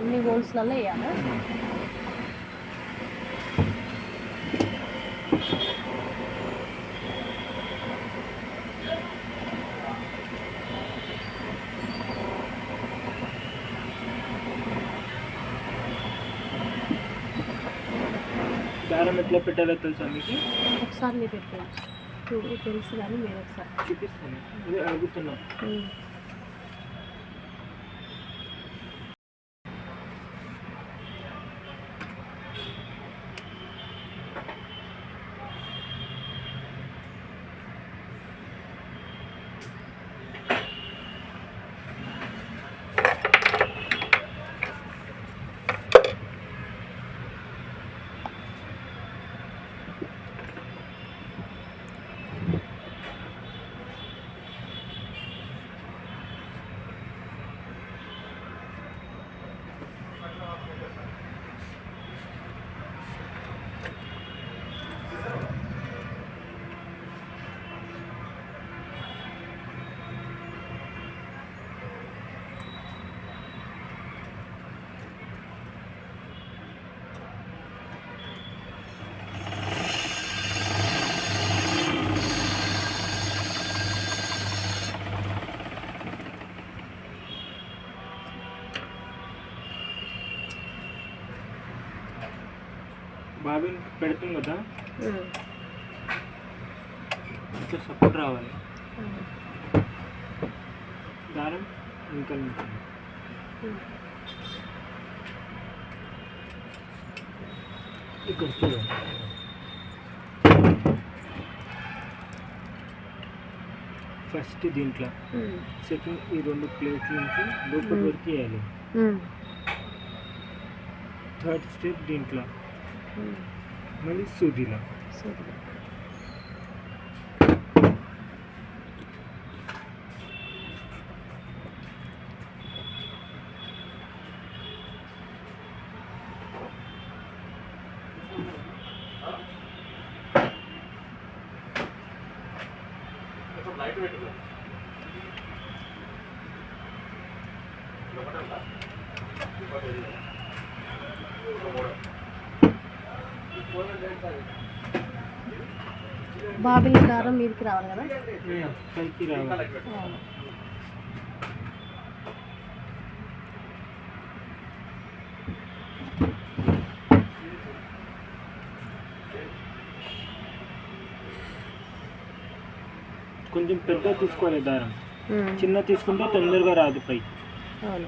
అన్ని హోల్స్లలో వేయాలా దారం ఎట్లా పెట్టాలో తెలుసా మీకు ఒకసారి మీరు పెట్టండి చూ- తెలుసు కానీ మీరు ఒకసారి చూపిస్తాను అదే అడుగుతున్నా ఉమ్. బాబీ పెడుతుంది కదా ఉమ్. ఇట్లా సపోర్ట్ రావాలి ఉమ్. దారం ఇంకా నుంచి ఉమ్. ఇక్కడ చూడండి ఫస్ట్ దీంట్లో ఉమ్. సెకండ్ ఈ రెండు ప్లేట్ల నుంచి లోపల మ్మ్. వరకు వేయాలి ఉమ్. థర్డ్ స్టెప్ దీంట్లో ఉమ్. మళ్ళీ సూదిలో సరే బాబిల్ దారం మీదకి రావాలి కదా పైకి రావాలి. కొంచెం పెద్ద తీసుకోవాలి దారం. చిన్న తీసుకుంటే తొందరగా రాదు పైకి అవును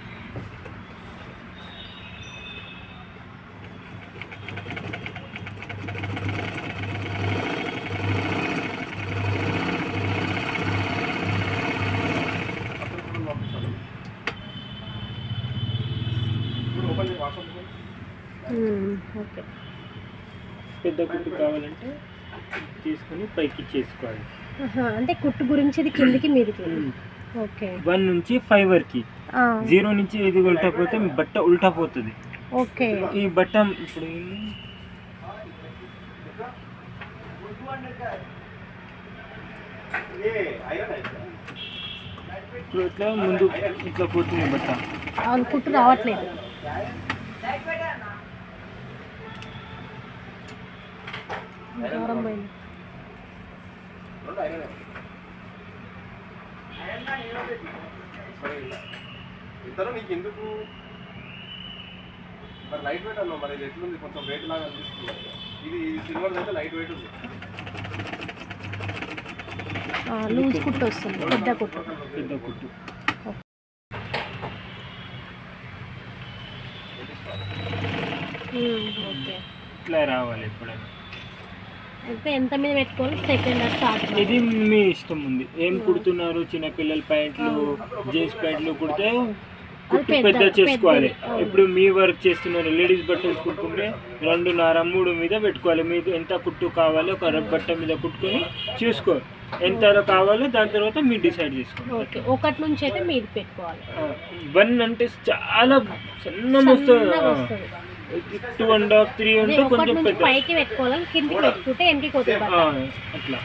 ఓకే. పెద్ద కుట్టు కావాలంటే తీసుకొని పైకి చేసుకోవాలి. అంటే కుట్టు గురించి ఇది కిందికి మీదికి? ఓకే. వన్ నుంచి ఫైవ్ వరకు. ఆ, జీరో నుంచి ఇది ఉల్టా పోతే బట్ట ఉల్టా పోతుంది. ఓకే. ఈ బట్ట ఇప్పుడు? ఇప్పుడు ఇట్లా ముందు ఇట్లా పోతుంది బట్ట. కుట్టు రావట్లేదు. దారం పోయింది ఇతను నీకు ఎందుకు? మరి లైట్ వెయిట్ అన్నావు మరి ఇది ఎట్లుంది? కొంచెం వెయిట్ లాగా అనిపిస్తుంది. ఇది సిల్వర్ అయితే లైట్ వెయిట్ ఉంది. ఆ, లూజ్ కుట్టు వస్తుంది పెద్ద కుట్టు. పెద్ద కుట్టు. ఓకే. ఇట్లా రావాలి ఎప్పుడైనా. అయితే ఎంత మీద పెట్టుకోవాలి? సెకండ్ స్టార్ట్ ఇది మీ ఇష్టం ఉంది. ఏం కుడుతున్నారు? చిన్న పిల్లల ప్యాంట్లు జీన్స్ ప్యాంట్లు కుడితే కుట్టు పెద్ద- చేసుకోవాలి. ఇప్పుడు మీ వర్క్ చేస్తున్నారు లేడీస్ బట్టలు కుట్టుకుంటే రెండున్నర మూడు మీద పెట్టుకోవాలి. మీకు ఎంత కుట్టు కావాలో ఒక బట్ట మీద కుట్టుకొని చూసుకో ఎంత కావాలో దాని తర్వాత మీరు డిసైడ్ చేసుకోండి. ఓకే. ఒకటి నుంచి అయితే మీరు పెట్టుకోవాలి. వన్ అంటే చాలా సన్నం వస్తుంది. టూ అండ్ హాఫ్ త్రీ ఉంటే కొంచెం పైకి పెట్టుకోవాలి కిందికి పెట్టుకుంటే బట్ట అట్లా.